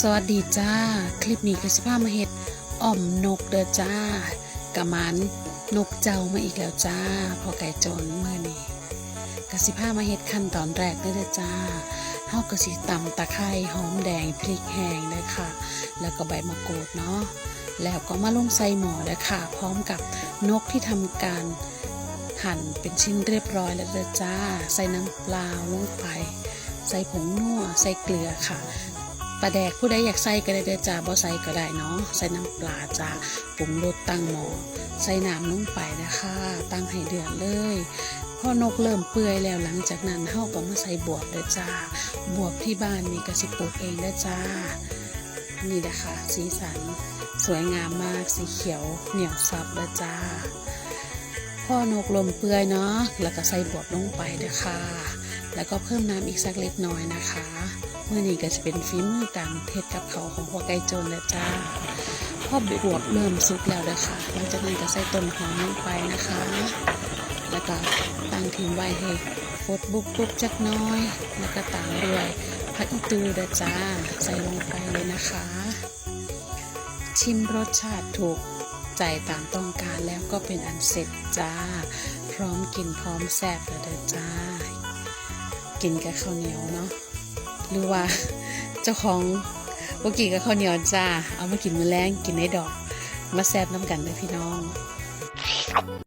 สวัสดีจ้า คลิปนี้ก็สิพามาเฮ็ดอ่อมนกเด้อจ้ากะมันนกเจ้ามาอีกแล้วจ้า พอไก่จนเมื่อนี้กะสิพามาเฮ็ดขั้นตอนแรกเด้อจ้าเฮาก็สิตำตะไคร้หอมแดงพริกแห้งเด้อค่ะ แล้วก็ใบมะกรูดเนาะแล้วก็มาลงใส่หม้อเด้อค่ะ พร้อมกับนกที่ทำการหั่นเป็นชิ้นเรียบร้อยแล้วเด้อจ้า ใส่น้ำเปล่าลงไป ใส่ผงนัวใส่เกลือค่ะ ปลาแดกผู้ใดอยากใส่ก็ได้เด้อจ้าบ่ใส่ก็ได้เนาะใส่น้ำปลาจ้าปรุงรสตั้งหม้อใส่น้ำลงไปนะคะ ตั้งให้เดือดเลยพอนกเริ่มเปื่อยแล้วหลังจากนั้นเฮาก็มาใส่บวบเด้อจ้าบวบที่บ้านนี่ก็สิปลูกเองเด้อจ้า นี่นะคะสีสัน สวยงามมากสีเขียวเหนียวซับเด้อจ้าพ่อนกลมเปื่อยเนาะแล้วก็ใส่บวบลงไปเด้อค่ะ แล้วก็เพิ่มน้ำอีกสักเล็กน้อยนะคะ มื่อนี้ก็จะเป็นฝีมือการเทศกับเขาของพ่อไก่โจนแล้วจ้าพอบวบเริ่มสุกแล้วเด้อค่ะหลังจากนั้นก็ใส่ต้นหอมลงไปนะคะ แล้วก็ตั้งทิ้งไว้ให้ฟดบุบบุบจักน้อย แล้วก็ตามด้วยผักอีตูเดจ้าใส่ลงไปเลยนะคะ ชิมรสชาติถูกใจตามต้องการแล้วก็เป็นอันเสร็จจ้า พร้อมกินพร้อมแซ่บเลยเด้อจ้า กินกับข้าวเหนียวเนาะ หรือว่าเจ้าของบ่กินกับข้าวเหนียวจ้า เอามากินมื้อแรงกินในดอก มาแซ่บน้ำกันเลยพี่น้อง